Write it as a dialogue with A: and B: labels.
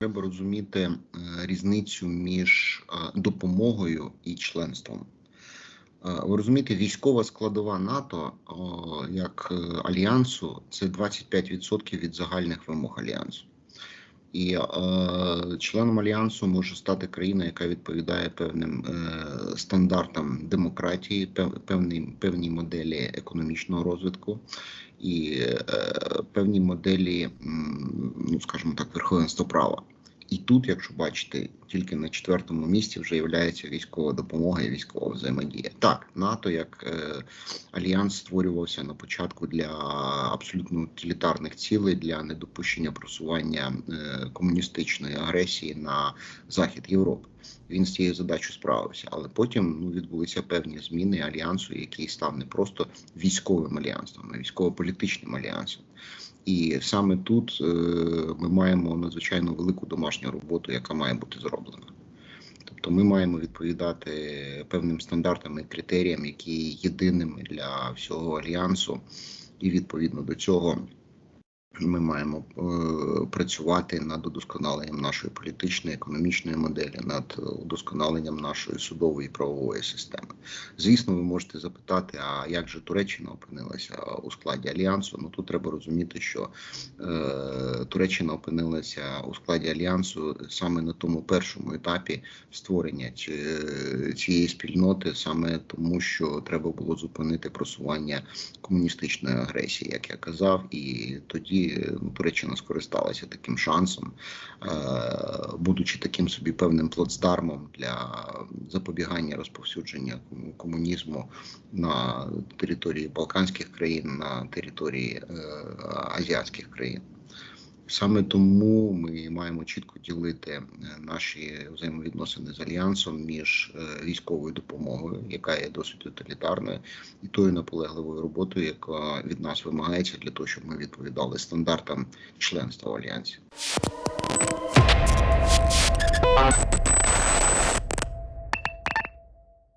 A: треба розуміти е, різницю між е, допомогою і членством. Е, Ви розумієте, військова складова НАТО як альянсу це 25% від загальних вимог альянсу. І е, членом альянсу може стати країна, яка відповідає певним е, стандартам демократії, пев, певній, певній моделі економічного розвитку і е, певній моделі, ну скажімо так, верховенства права. І тут, якщо бачите, тільки на четвертому місці вже є військова допомога і військова взаємодія. Так, НАТО як е, альянс створювався на початку для абсолютно утилітарних цілей для недопущення просування е, комуністичної агресії на захід Європи. Він з цією задачею справився, але потім ну, відбулися певні зміни альянсу, який став не просто військовим альянсом, а військово-політичним альянсом. І саме тут е, ми маємо надзвичайно велику домашню роботу, яка має бути зроблена. Тобто ми маємо відповідати певним стандартам і критеріям, які є єдиними для всього альянсу, і відповідно до цього ми маємо е, працювати над удосконаленням нашої політичної економічної моделі, над удосконаленням нашої судової і правової системи. Звісно, ви можете запитати, а як же Туреччина опинилася у складі альянсу? Ну тут треба розуміти, що е, Туреччина опинилася у складі альянсу саме на тому першому етапі створення ці- цієї спільноти, саме тому, що треба було зупинити просування комуністичної агресії, як я казав, і тоді ну, Туреччина скористалася таким шансом, е, будучи таким собі певним плацдармом для запобігання розповсюдження кому- комунізму на території Балканських країн, на території е, азіатських країн. Саме тому ми маємо чітко ділити е, наші взаємовідносини з альянсом між е, військовою допомогою, яка є досить тоталітарною, і тою наполегливою роботою, яка від нас вимагається для того, щоб ми відповідали стандартам членства в альянсі.